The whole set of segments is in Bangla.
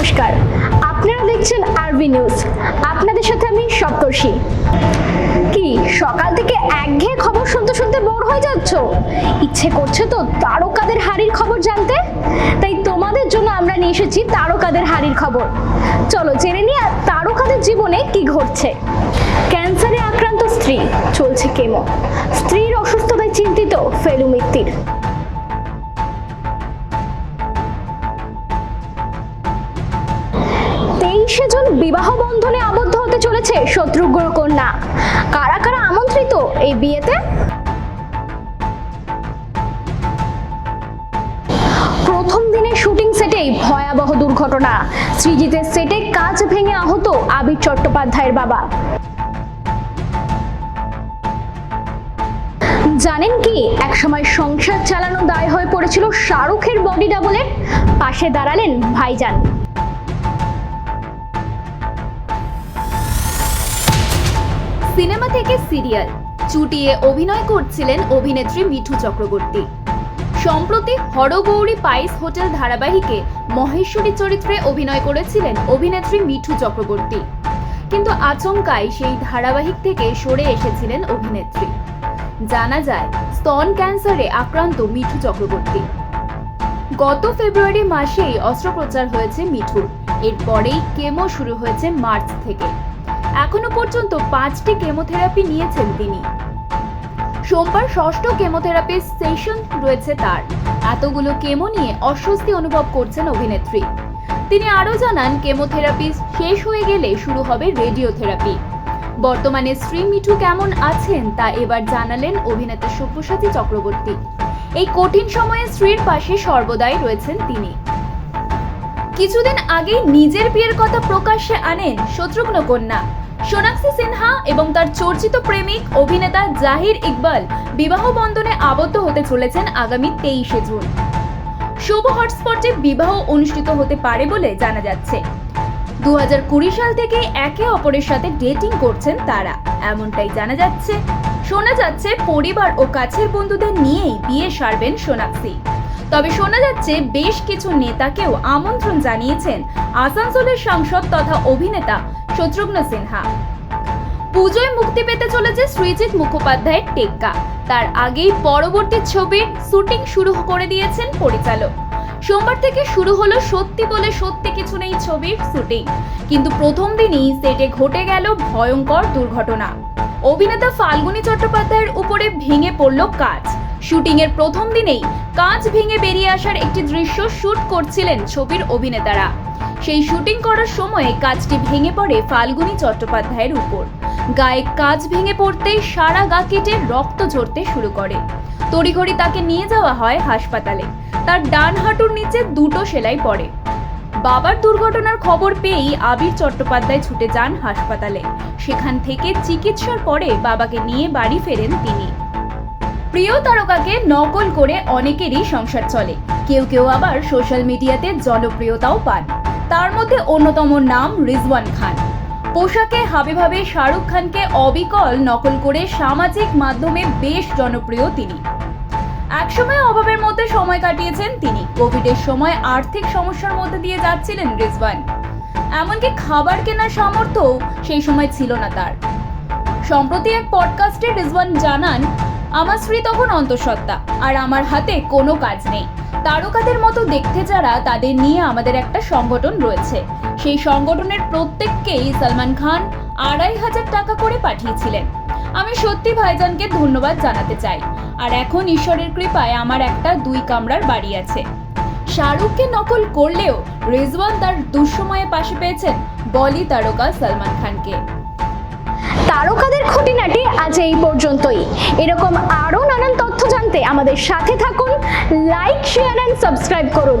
নমস্কার। আপনারা দেখছেন আরবি নিউজ। আপনাদের সাথে আমি সপ্তর্ষি। কি, সকাল থেকে একঘেয়ে খবর শুনতে শুনতে বোর হয়ে যাচ্ছ? ইচ্ছে করছে তো তারকাদের হাড়ির খবর জানতে? তাই তোমাদের জন্য আমরা নিয়ে এসেছি তারকাদের হাড়ির খবর। চলো জেনে নিয়ে তারকাদের জীবনে কি ঘটছে। ক্যান্সারে আক্রান্ত স্ত্রী, চলছে কেমো। স্ত্রীর অসুস্থতায় চিন্তিত ফেলু মিত্তির। শত্রুঘ্ন কন্যা। কারা কারা আমন্ত্রিত এই বিয়েতে? প্রথম দিনের শুটিং সেটেই ভয়াবহ দুর্ঘটনা। সৃজিতের সেটে কাজ ভেঙে আহত আবির চট্টোপাধ্যায়ের বাবা। জানেন কি, একসময় সংসার চালানো দায় হয়ে পড়েছিল শাহরুখের বডি ডাবলের, পাশে দাঁড়ালেন ভাইজান। সিনেমা থেকে সিরিয়াল। চুটিয়ে অভিনয় করছিলেন অভিনেত্রী মিঠু চক্রবর্তী। সম্প্রতি হরগৌরী পাইস হোটেল ধারাবাহিকে মহেশ্বরী চরিত্রে অভিনয় করেছিলেন অভিনেত্রী মিঠু চক্রবর্তী। কিন্তু আচমকাই সেই ধারাবাহিক থেকে সরে এসেছিলেন অভিনেত্রী। জানা যায়, স্তন ক্যান্সারে আক্রান্ত মিঠু চক্রবর্তী। গত ফেব্রুয়ারি মাসেই অস্ত্রোপচার হয়েছে মিঠুর। এরপরেই কেমো শুরু হয়েছে মার্চ থেকে। এখনও পর্যন্ত পাঁচটি কেমোথেরাপি নিয়েছেন তিনি। সোমবার ষষ্ঠ কেমোথেরাপি সেশন রয়েছে তার। এতগুলো কেমো নিয়ে অস্বস্তি অনুভব করছেন অভিনেত্রী। তিনি আরও জানান, কেমোথেরাপি শেষ হয়ে গেলে শুরু হবে রেডিওথেরাপি। বর্তমানে শ্রী মিঠু কেমন আছেন তা এবার জানালেন অভিনেতা সব্যসাচী চক্রবর্তী। এই কঠিন সময়ে স্ত্রীর পাশে সর্বদাই রয়েছেন তিনি। কিছুদিন আগেই নিজের বিয়ের কথা প্রকাশ্যে আনেন শত্রুঘ্ন কন্যা। সোনাক্ষী সিনহা এবং তার চর্চিত প্রেমিক, অভিনেতা জাহির ইকবাল বিবাহ বন্ধনে আবদ্ধ হতে চলেছেন আগামী তেইশে জুন। শুভ হটস্পটে বিবাহ অনুষ্ঠিত হতে পারে বলে জানা যাচ্ছে। দু সাল থেকে একে অপরের সাথে ডেটিং করছেন তারা। এমনটাই জানা যাচ্ছে। শোনা যাচ্ছে, পরিবার ও কাছের বন্ধুদের নিয়েই বিয়ে সারবেন সোনাক্ষী। তবে শোনা যাচ্ছে বেশ কিছু নেতাকেও আমন্ত্রণ জানিয়েছেন আসানসোলের সাংসদ তথা অভিনেতা শত্রুঘ্ন সিনহা। পুজোয় মুক্তি পেতে চলেছে সৃজিত মুখোপাধ্যায়ের টেক্কা। তার আগেই পরবর্তী ছবির শুটিং শুরু করে দিয়েছেন পরিচালক। সোমবার থেকে শুরু হলো সত্যি বলে সত্যি কিছু নেই ছবির শুটিং। কিন্তু প্রথম দিনই সেটে ঘটে গেল ভয়ঙ্কর দুর্ঘটনা। অভিনেতা ফাল্গুনী চট্টোপাধ্যায়ের উপরে ভেঙে পড়ল কাজ। শুটিং এর প্রথম দিনেই কাঁচ ভেঙে বেরিয়ে আসার একটি দৃশ্য শুট করছিলেন ছবির অভিনেতারা। সেই শুটিং করার সময়ে কাজটি ভেঙে পড়ে ফাল্গুনী চট্টোপাধ্যায়ের উপর। গায়ে কাজ ভেঙে পড়তেই সারা গা কেটে রক্ত ঝরতে শুরু করে। তড়িঘড়ি তাকে নিয়ে যাওয়া হয় হাসপাতালে। তার ডান হাঁটুর নিচে দুটো সেলাই পড়ে। বাবার দুর্ঘটনার খবর পেয়েই আবির চট্টোপাধ্যায় ছুটে যান হাসপাতালে। সেখান থেকে চিকিৎসার পরে বাবাকে নিয়ে বাড়ি ফেরেন তিনি। প্রিয় তারকাকে নকল করে অনেকেরই সংসার চলে। কেউ কেউ আবার সোশ্যাল মিডিয়াতে জনপ্রিয়তাও পান। তার মধ্যে অন্যতম নাম রিজওয়ান খান। পোশাকে হাবে ভাবে শাহরুখ খানকে অবিকল নকল করে সামাজিক মাধ্যমে বেশ জনপ্রিয় তিনি। একসময় অভাবের মধ্যে সময় কাটিয়েছেন তিনি। কোভিডের সময় আর্থিক সমস্যার মধ্যে দিয়ে যাচ্ছিলেন রিজওয়ান। এমনকি খাবার কেনার সামর্থ্যও সেই সময় ছিল না তার। সম্প্রতি এক পডকাস্টে রিজওয়ান জানান আমার স্ত্রী তখন অন্তঃসত্ত্বা, আর আমার হাতে কোনো কাজ নেই। তারকাদের মতো দেখতে যারা, তাদের নিয়ে আমাদের একটা সংগঠন রয়েছে। সেই সংগঠনের প্রত্যেককেই সালমান খান আড়াই হাজার টাকা করে পাঠিয়েছিলেন। আমি সত্যি ভাইজানকে ধন্যবাদ জানাতে চাই। আর এখন ঈশ্বরের কৃপায় আমার একটা দুই কামরার বাড়ি আছে। শাহরুখকে নকল করলেও রেজওয়ান তার দুঃসময়ে পাশে পেয়েছেন বলি তারকা সালমান খানকে। তারকাদের খুঁটিনাটি আজ এই পর্যন্তই। এরকম আরও নানান তথ্য জানতে আমাদের সাথে থাকুন লাইক শেয়ার অ্যান্ড সাবস্ক্রাইব করুন।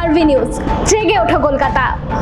আরভি নিউজ জেগে ওঠো কলকাতা।